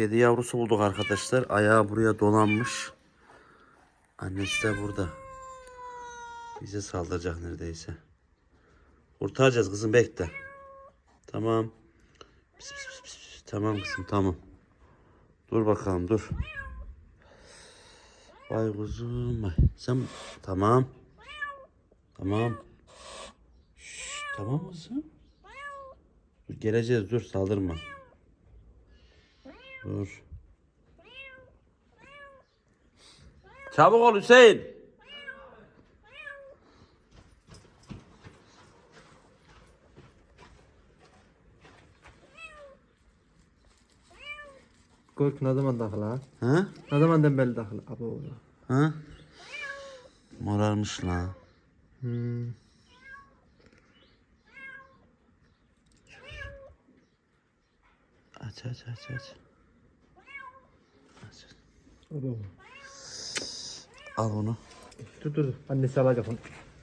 Kedi yavrusu bulduk arkadaşlar. Ayağı buraya dolanmış. Annesi de burada. Bize saldıracak neredeyse. Kurtaracağız kızım bekle. Tamam. Pis, pis, pis, pis. Tamam kızım tamam. Dur bakalım dur. Vay kuzum vay. Sen tamam. Tamam. Şşş, tamam kızım. Dur geleceğiz dur saldırma. Dur. Çabuk ol Hüseyin. Görk ne zaman dakıl ha? Ha? Ne zaman dembeli dakıl? Abo. Ha? Morarmış lan. Hmm. Aç aç aç. Aç. Abo. Al bunu. Dur dur. Annesi alacak onu.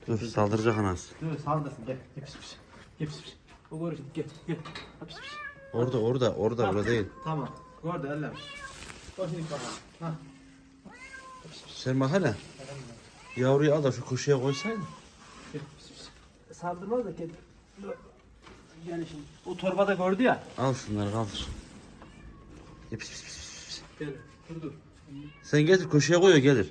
Dur saldıracak anası. Dur saldırsın gel. Gel pis pis. Gel pis pis. O görürsün gel gel. Ha, Pis pis. Orada orada orada orada değil. Tamam. Gördü eller. O şimdi bakalım. Ha. Sen bak hele. Yavruyu al da şu köşeye koysaydın. Saldırmaz da. Dur. Gel şimdi. O torbada gördü ya. Al şunları kaldır. Pis, pis, pis, pis. Gel. Dur dur. Sen getir köşeye koy o gelir.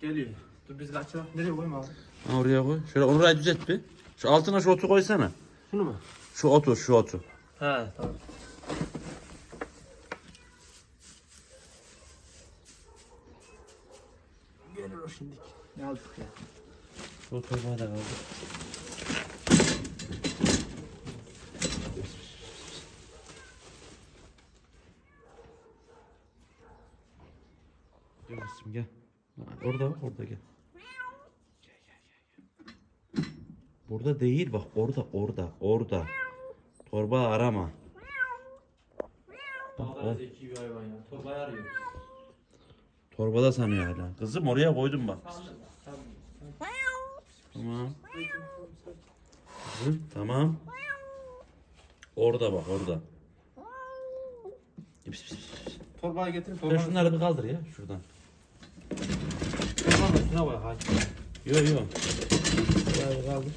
Geliyor. Dur biz kaçalım. Nereye koyayım abi? Ha, oraya koy. Şöyle orayı düzelt bir. Şu altına şu otu koysana. Şunu mu? Şu otu şu otu. He tamam. Gelir o şimdi. Ne aldık ya? Şu torbayı da kaldır. Gel kızım gel. Ha, Orada orada gel. Gel gel gel. gel. Burada değil bak orada orada orada. Torba arama. Bak, o, zeki bir hayvan ya. Torbayı arıyor. torbada sanıyor hala. Kızım oraya koydum bak. Tamam. Kızım tamam. Orada bak orada. Torbayı getir. Sen şunları bir kaldır ya şuradan. Torbanın üstüne koy. Hadi. Yok yok. Torbayı kaldır.